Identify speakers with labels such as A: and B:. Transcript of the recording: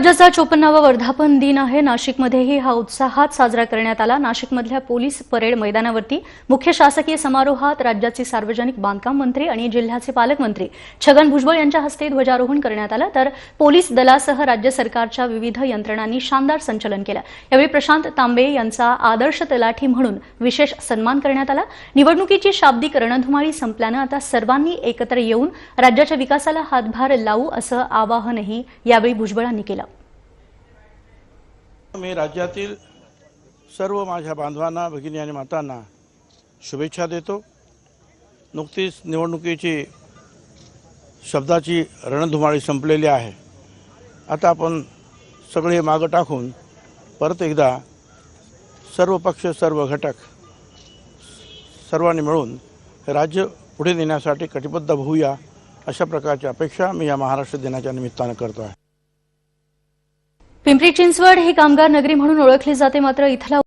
A: राज्याचा चोपन्नावा वर्धापन दिन आहे. नाशिकमध्येही हा उत्साहात साजरा करण्यात आला. नाशिकमधल्या पोलीस परेड मैदानावरती मुख्य शासकीय समारोहात राज्याचे सार्वजनिक बांधकाम मंत्री आणि जिल्ह्याचे पालकमंत्री छगन भुजबळ यांच्या हस्ते ध्वजारोहण करण्यात आलं. तर पोलीस दलासह राज्य सरकारच्या विविध यंत्रणांनी शानदार संचलन केलं. यावेळी प्रशांत तांबे यांचा आदर्श तलाठी म्हणून विशेष सन्मान करण्यात आला. निवडणुकीची शाब्दिक रणधुमाळी संपल्यानं आता सर्वांनी एकत्र येऊन राज्याच्या विकासाला हातभार लावू असं आवाहनही यावेळी भुजबळांनी केलं.
B: मी राज्यातील सर्व माझ्या बांधवांना भगिनी आणि मातांना शुभेच्छा देतो. नुकतीच निवडणुकीची शब्दाची रणधुमाळी संपलेली आहे. आता आपण सगळे मागं टाकून परत एकदा सर्व पक्ष सर्व घटक सर्वांनी मिळून राज्य पुढे नेण्यासाठी कटिबद्ध होऊया अशा प्रकारची अपेक्षा मी या महाराष्ट्र दिनाच्या निमित्तानं करतो आहे.
A: पिंपरी चिंचवड हे कामगार नगरी म्हणून ओळखली जाते. मात्र इथला